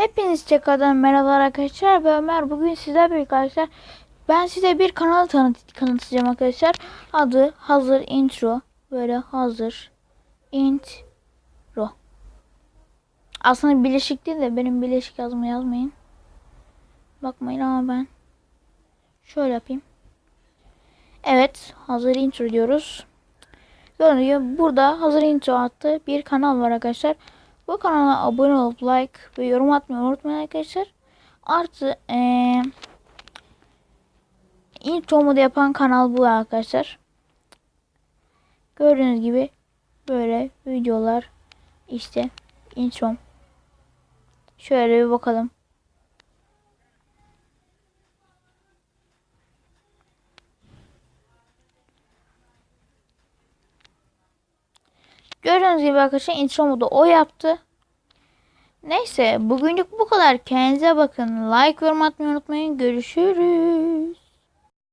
Hepiniz tekrardan merhabalar arkadaşlar. Ben Ömer. Bugün sizler birlikte arkadaşlar. Ben size bir kanal tanıt tanıtacağım arkadaşlar. Adı Hazır Intro. Böyle Hazır Intro. Aslında birleşik değil de benim birleşik yazma yazmayın. Bakmayın ama ben şöyle yapayım. Evet, Hazır Intro diyoruz. Gibi burada Hazır Intro adlı bir kanal var arkadaşlar. Bu kanala abone olup like ve yorum atmayı unutmayın arkadaşlar. Artı ee, intromu da yapan kanal bu arkadaşlar. Gördüğünüz gibi böyle videolar işte introm. Şöyle bir bakalım. Gördüğünüz gibi arkadaşlar intromu da o yaptı. Neyse bugünlük bu kadar. Kendinize bakın. Like yorum atmayı unutmayın. Görüşürüz.